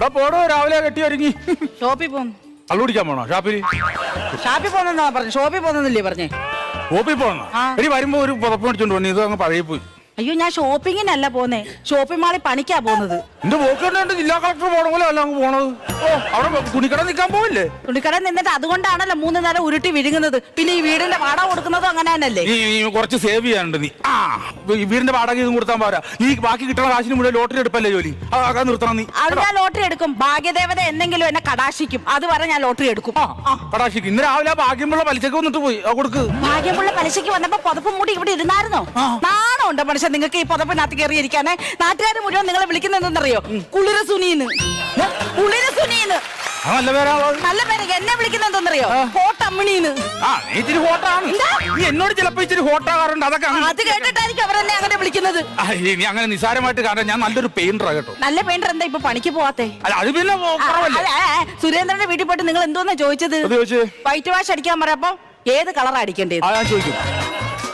ഇവിടെ പോടോ രാവിലെ കെട്ടി ഒരുങ്ങി. ഷോപ്പിൽ പോകും. കള്ളു കുടിക്കാൻ പോണോ? ഷാപ്പിൽ? ഷാപ്പിൽ പോകുന്നെന്നാ പറഞ്ഞു? ഷോപ്പിൽ പോകുന്നില്ലേ പറഞ്ഞേ? ഷോപ്പിൽ പോണോ ആ. ഇനി വരുമ്പോ ഒരു പുതപ്പ് മേടിച്ചോണ്ട് വന്നു ഇത് അങ്ങ് പഴയ പോയി അയ്യോ ഞാൻ ഷോപ്പിങ്ങിനല്ല പോന്നേ. ഷോപ്പിംഗ് മാളിൽ പണിക്കാ പോകുന്നത് എന്റെ പോക്കുണ്ട് ജില്ലാ കളക്ടർ പോണ പോലെ അല്ല അങ്ങ് പോണത്. ഓ അവിടെ തുണിക്കട നിൽക്കാൻ പോവില്ലേ? തുണിക്കട നിന്നിട്ട് അതുകൊണ്ടാണല്ലോ മൂന്ന് നേരം ഉരുട്ടി വിഴുങ്ങുന്നത്. പിന്നെ ഈ വീടിന്റെ വാടക കൊടുക്കുന്നതും അങ്ങനെ തന്നെയല്ലേ നീ നീ കുറച്ച് സേവ് ചെയ്യാനുണ്ട് നീ. ആ ഈ വീടിന്റെ വാടക ഇതും കൊടുത്താൽ പോരാ. നീ ബാക്കി കിട്ടുന്ന കാശിന് മുഴുവൻ ലോട്ടറി എടുപ്പല്ലേ ജോലി? അതൊക്കെ നിർത്തണം നീ. അത് ഞാൻ ലോട്ടറി എടുക്കും. ഭാഗ്യദേവത എന്തെങ്കിലും എന്നെ കടാശിക്കും അത് അതുവരെ ഞാൻ ലോട്ടറി എടുക്കും. ആ കടാശിക്ക് ഇന്ന് രാവിലെ ആ ഭാഗ്യമുള്ള പലിശക്ക് വന്നിട്ട് പോയി. ആ കൊടുക്ക്. ഭാഗ്യമുള്ള പലിശയ്ക്ക് വന്നപ്പോ പുതപ്പ് മൂടി ഇവിടെ ഇരുന്നായിരുന്നോ? നാണോ ഉണ്ട്. മനുഷ്യൻ നിങ്ങൾക്ക് ഈ പുതപ്പിനകത്ത് കയറിയിരിക്കാനേ നാട്ടുകാർ മുഴുവൻ നിങ്ങളെ വിളിക്കുന്നത് എന്തെന്നറിയോ? കുളിര സുനീന്ന് കുളിര സുനീന്ന് നല്ല പേരാ നല്ല പേര്. എന്നെ വിളിക്കുന്നത് എന്തെന്നറിയോ? കോട്ടമ്മിണീന്ന്. ആ നീ ഇച്ചിരി ഹോട്ടാണ്. നീ എന്നോട് ചിലപ്പോ ഇച്ചിരി ഹോട്ടാകാറുണ്ട്. അതൊക്കെ അങ്ങ് അത് കേട്ടിട്ടായിരിക്കും അവരെന്നെ അങ്ങനെ വിളിക്കുന്നത്. ആ, ഈ നീ അങ്ങനെ നിസാരമായിട്ട് കാരണം ഞാൻ നല്ലൊരു പെയിന്ററാ കേട്ടോ. നല്ല പെയിന്റർ എന്താ ഇപ്പൊ പണിക്ക് പോവാത്തെ? അല്ല അത് പിന്നെ ആ, കുറവല്ലേ? അല്ല, ആ, ആ, സുരേന്ദ്രന്റെ വീട്ടിൽ പോയിട്ട് നിങ്ങൾ എന്തോന്നാ ചോദിച്ചത്? അത് ചോദിച്ചേ. വൈറ്റ് വാഷ് അടിക്കാൻ പറയപ്പോ ഏത് കളർ അടിക്കേണ്ടത്? ആ ഞാൻ ചോദിക്കും.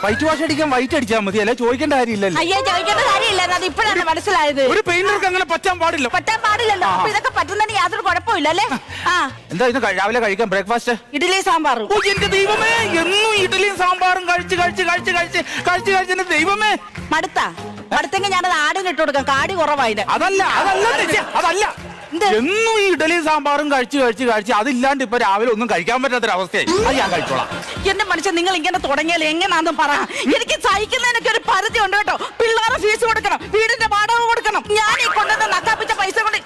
വൈറ്റ് വാഷ് അടിക്കാൻ വൈറ്റ് അടിച്ചാൽ മതി. അല്ലെ? ചോദിക്കേണ്ട കാര്യമില്ലല്ലോ. അയ്യോ ചോദിക്കേണ്ട കാര്യമില്ല. അത് ഇപ്പോഴാണ് മനസ്സിലായത്. ഒരു പെയിന്റർക്ക് അങ്ങനെ പറ്റാൻ പാടില്ല. പറ്റാൻ പാടില്ലല്ലോ. അപ്പൊ ഇതൊക്കെ പറ്റുന്നതിന് യാതൊരു കുഴപ്പമില്ല അല്ലേ? ആ. എന്താ ഇത് കഴി- രാവിലെ കഴിക്കാൻ ബ്രേക്ക്ഫാസ്റ്റ്? ഇഡ്ഡലി സാമ്പാറും. ഓ എന്റെ ദൈവമേ എന്നും ഇഡലിയും സാമ്പാറും കഴിച്ച് കഴിച്ച് കഴിച്ച് കഴിച്ച് കഴിച്ച് കഴിച്ച് എന്റെ ദൈവമേ. മടുത്ത. മടുത്തെങ്കിൽ ഞാനത് ആടിന് ഇട്ട് കൊടുക്കാം. കാടി കുറവായിന് അതല്ല അതല്ല അതല്ല? എന്നും ഈ ഇഡലിയും സാമ്പാറും കഴിച്ച് കഴിച്ച് കഴിച്ച് അതില്ലാണ്ട് ഇപ്പൊ രാവിലെ ഒന്നും കഴിക്കാൻ പറ്റാത്തൊരവസ്ഥയായി. അത് ഞാൻ കഴിച്ചോളാം. എന്റെ മനുഷ്യൻ നിങ്ങൾ ഇങ്ങനെ തുടങ്ങിയാൽ എങ്ങനാന്നും പറ. എനിക്ക് സഹിക്കുന്നതിനൊക്കെ ഒരു പരിധി ഉണ്ട് കേട്ടോ. പിള്ളേരെ ഫീസ് കൊടുക്കണം വീടിന്റെ വാടക കൊടുക്കണം. ഞാൻ ഈ കൊണ്ടുവന്ന നക്കാപ്പിച്ച പൈസ കൊണ്ട്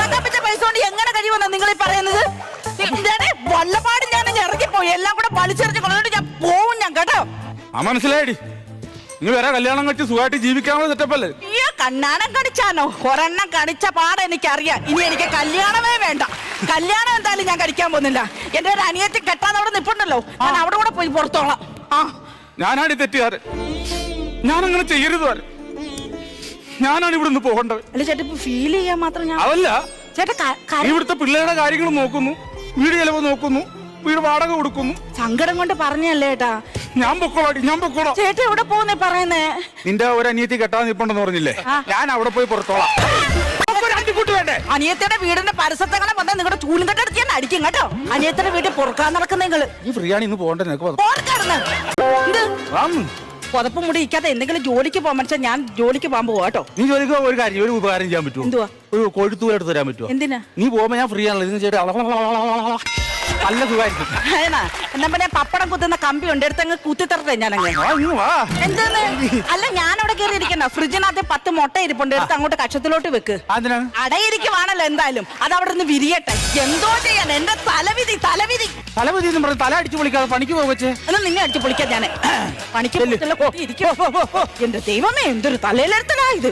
നക്കാപ്പിച്ച പൈസ കൊണ്ട് എങ്ങനെ കഴിയുമെന്നാ നിങ്ങൾ ഈ പറയുന്നത്? വല്ലപാട് ഞാൻ ഇറങ്ങിപ്പോയി. എല്ലാം കൂടെ വലിച്ചെറിഞ്ഞ് കൊണ്ടുപോയിട്ട് ഞാൻ പോവും ഞാൻ കേട്ടോ. ആ മനസ്സിലായി നീ വേറെ കല്യാണം കഴിച്ച് സുഖമായിട്ട് ജീവിക്കാനുള്ള സെറ്റപ്പല്ലേ കണ്ണാനം കടിച്ചാനോ ഒരെണ്ണം കടിച്ച പാട് എനിക്കറിയാം. ഇനി എനിക്ക് കല്യാണമേ വേണ്ട. കല്യാണം എന്തായാലും ഞാൻ കഴിക്കാൻ പോകുന്നില്ല. എന്റെ ഒരു അനിയത്തി കെട്ടാൻ അവിടെ നിപ്പുണ്ടല്ലോ. ഞാൻ അവിടെ കൂടെ പോയി പുറത്തോളാം. ആ. ഞാനാണ് ഈ തെറ്റുകാരൻ ഞാനങ്ങനെ ചെയ്യരുത് ഞാനാണ് നിന്ന് പോകേണ്ടത്. അല്ല ചേട്ടാ ഇപ്പൊ ഫീൽ ചെയ്യാൻ മാത്രം ഞാൻ അതല്ല. ചേട്ടാ ക- നീ കര- ഇവിടുത്തെ പിള്ളേരുടെ കാര്യങ്ങൾ നോക്കുന്നു. വീട് ചെലവ് നോക്കുന്നു. വീട് വാടക കൊടുക്കുന്നു. സങ്കടം കൊണ്ട് പറഞ്ഞല്ലേ ഏട്ടാ ഞാൻ പൊക്കോളാടി ഞാൻ പൊക്കോളാം. ചേട്ടൻ എവിടെ പോകുന്നേ പറയുന്നേ? നിന്റെ ഒരു അനിയത്തി കെട്ടാൻ നിപ്പുണ്ടെന്ന് പറഞ്ഞില്ലേ? ഞാൻ അവിടെ പോയി പുറത്തോളാം. അനിയത്തിയുടെ വീടിന്റെ പരസ്യത്തെങ്ങനെ വന്നാൽ നിങ്ങളുടെ ചൂലും തട്ടടുത്ത് ഞാൻ അടിക്കും കേട്ടോ. അനിയത്തിന്റെ വീട്ടിൽ പൊറുക്കാൻ നടക്കുന്ന നിങ്ങൾ. ഈ ഫ്രീയാണ് ഇന്ന് പോകണ്ടേ. പുതപ്പ് മുടി ഇരിക്കാതെ എന്തെങ്കിലും ജോലിക്ക് പോകാൻ വെച്ചാൽ ഞാൻ ജോലിക്ക് പോകാൻ പോവാ കേട്ടോ. നീ ജോലിക്ക് ഒരു കാര്യം ഒരു ഉപകാരം ചെയ്യാൻ പറ്റുമോ എന്തുവാ? ഒരു കൊഴുത്തു എടുത്ത് തരാൻ പറ്റുമോ എന്തിനാ? നീ പോകുമ്പോ ഞാൻ ഫ്രീ ആണല്ലോ. ഇതിന് ചേട്ടാ നല്ല സുഖമായിരിക്കും. ഏനാ എന്നാ പിന്നെ പപ്പടം കുത്തുന്ന കമ്പി ഉണ്ട് എടുത്തങ്ങ് അങ്ങ് ഞാൻ ഇങ്ങ് വാ. അല്ല ഞാൻ അവിടെ കയറി ഇരിക്കണ്ട ഫ്രിഡ്ജിനകത്ത് പത്ത് മുട്ട ഇരിപ്പുണ്ട് എടുത്ത് അങ്ങോട്ട് കക്ഷത്തിലോട്ട് വെക്ക്. അതിനാണ്? അടയിരിക്കുവാണല്ലോ എന്തായാലും. അത് അവിടെ നിന്ന് വിരിയട്ടെ. എന്തോ ചെയ്യാൻ? എന്റെ തലവിധി തലവിധി. തലപതി എന്ന് പറഞ്ഞ് തല അടിച്ചു പൊളിക്കാതെ പണിക്ക് പോവച്ചേ എന്നാ നിന്നെ അടിച്ചു പൊളിക്കാൻ ഞാൻ പണിക്ക് ഇരിക്കും എന്റെ ദൈവമേ എന്തൊരു തലയിലെടുത്തലാ ഇത്.